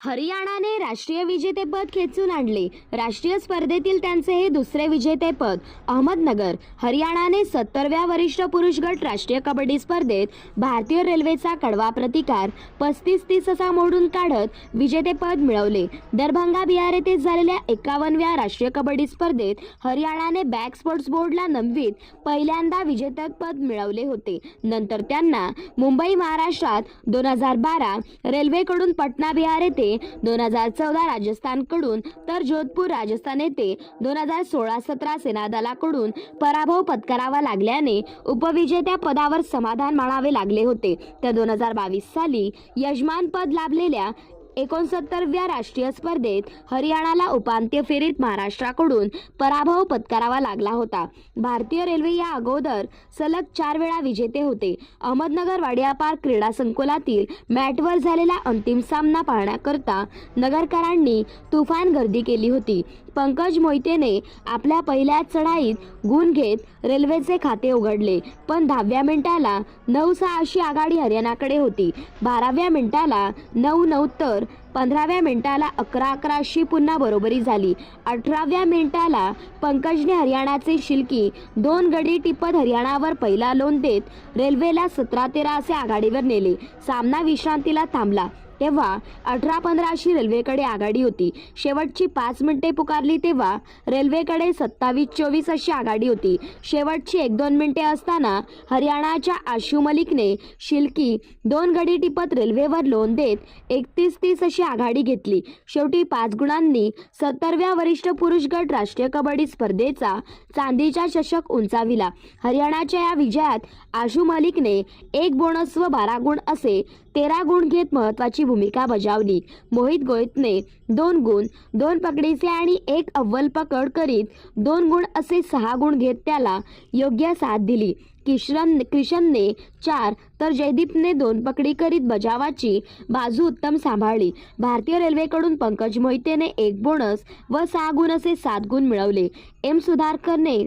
हरियाणाने राष्ट्रीय विजेतेपद खेचून आणले. राष्ट्रीय स्पर्धेतील त्यांचे हे दुसरे विजेतेपद अहमदनगर. हरियाणाने सत्तरव्या वरिष्ठ पुरुष गट राष्ट्रीय कबड्डी स्पर्धेत भारतीय रेल्वेचा कडवा प्रतिकार पस्तीस तीस असा मोडून काढत विजेतेपद मिळवले. दरभंगा बिहार येथे झालेल्या एकावन्नव्या राष्ट्रीय कबड्डी स्पर्धेत हरियाणाने बॅक स्पोर्ट्स बोर्डला नमवीत पहिल्यांदा विजेतेपद मिळवले होते. नंतर त्यांना मुंबई महाराष्ट्रात दोन हजार बारा रेल्वेकडून पटना बिहार येथे दोन हजार चौदा राजस्थानकडून तर जोधपूर राजस्थान येथे दोन हजार सोळा सतरा सेनादलाकडून पराभव पत्करावा लागल्याने उपविजेत्या पदावर समाधान मानावे लागले होते. तर दोन हजार बावीस साली यजमानपद लाभलेल्या एकोणसत्तरव्या राष्ट्रीय स्पर्धेत हरियाणाला उपांत्य फेरीत महाराष्ट्राकडून पराभव पत्करावा लागला होता. भारतीय रेल्वे या अगोदर सलग चार वेळा विजेते होते. अहमदनगर वाडिया पार्क क्रीडा संकुलातील मॅटवर झालेला अंतिम सामना पाहण्याकरता नगरकरांनी तुफान गर्दी केली होती. पंकज मोहितेने आपल्या पहिल्या चढाईत गुण घेत रेल्वेचे खाते उघडले. पण दहाव्या मिनिटाला नऊ सहा अशी आघाडी हरियाणाकडे होती. बाराव्या मिनिटाला नऊ नऊ तर पंधराव्या मिनिटाला अकरा अकरा अशी पुन्हा बरोबरी झाली. अठराव्या मिनिटाला पंकजने हरियाणाचे शिल्की दोन गडी टिपत हरियाणावर पहिला लोन देत रेल्वेला सतरा तेरा असे आघाडीवर नेले. सामना विश्रांतीला थांबला. तेव्हा अठरा पंधरा अशी रेल्वेकडे आघाडी होती. शेवटची पाच मिनिटे पुकारली तेव्हा रेल्वेकडे सत्तावीस चोवीस अशी आघाडी होती. शेवटची एक दोन मिनिटे असताना हरियाणाच्या आशू मलिकने शिल्की दोन गडी टिपत रेल्वेवर लोन देत एकतीस तीस अशी आघाडी घेतली. शेवटी पाच गुणांनी सत्तरव्या वरिष्ठ पुरुष गट राष्ट्रीय कबड्डी स्पर्धेचा चांदीचा चषक उंचाविला. हरियाणाच्या या विजयात आशू मलिकने एक बोनस व बारा गुण असे तेरा गुण घेत महत्वाची भूमिका बजावली. मोहित गोयतने दोन गुण दोन पकडीचे आणि एक अव्वल पकड करीत दोन गुण असे सहा गुण घेत त्याला योग्य साथ दिली. किशन किशनने चार तर जयदीपने दोन पकडी करीत बजावाची बाजू उत्तम सांभाळली. भारतीय रेल्वेकडून पंकज मोहितेने एक बोनस व सहा गुण असे सात गुण मिळवले. एम सुधारकरने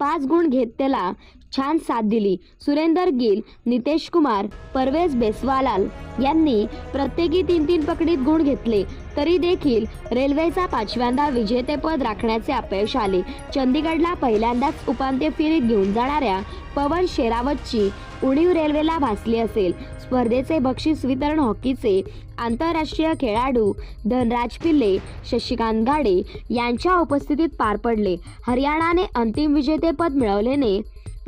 पाच गुण घेत त्याला छान साथ दिली. सुरेंदर गिल नितेश कुमार परवेज बेसवालाल यांनी प्रत्येकी तीन तीन पकडीत गुण घेतले. तरी देखील रेल्वेचा पाचव्यांदा विजेतेपद राखण्याचे अपयश आले. चंदीगडला पहिल्यांदाच उपांत्य फेरीत घेऊन जाणाऱ्या पवन शेरावतची उणीव रेल्वेला भासली असेल. स्पर्धेचे बक्षीस वितरण हॉकीचे आंतरराष्ट्रीय खेळाडू धनराज पिल्ले शशिकांत गाडे यांच्या उपस्थितीत पार पडले. हरियाणाने अंतिम विजेतेपद मिळवल्याने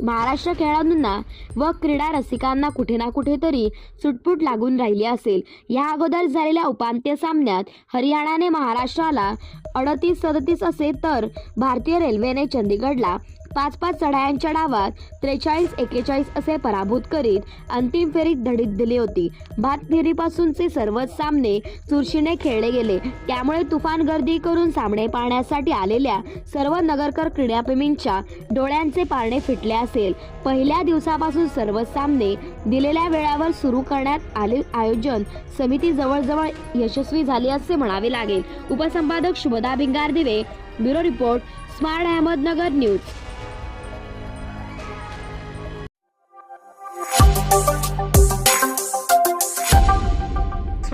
महाराष्ट्र खेळाडूंना व क्रीडा रसिकांना कुठे ना कुठेतरी सुटपुट लागून राहिली असेल. या अगोदर झालेल्या उपांत्य सामन्यात हरियाणाने महाराष्ट्राला अडतीस सदतीस असे तर भारतीय रेल्वेने चंदीगडला पाच पाच चढायांच्या डावात त्रेचाळीस एकेचाळीस असे पराभूत करीत अंतिम फेरीत धडीत दिली होती. भात फेरीपासूनचे सर्वच सामने चुरशीने खेळले गेले. त्यामुळे तुफान गर्दी करून सामने पाहण्यासाठी आलेल्या सर्व नगरकर क्रीडाप्रेमींच्या डोळ्यांचे पारणे फिटले असेल. पहिल्या दिवसापासून सर्व सामने दिलेल्या वेळावर सुरू करण्यात आले आयोजन समिती जवळजवळ यशस्वी झाली असे म्हणावे लागेल. उपसंपादक Shubhada Bhingardive bureau report smart Ahmednagar news.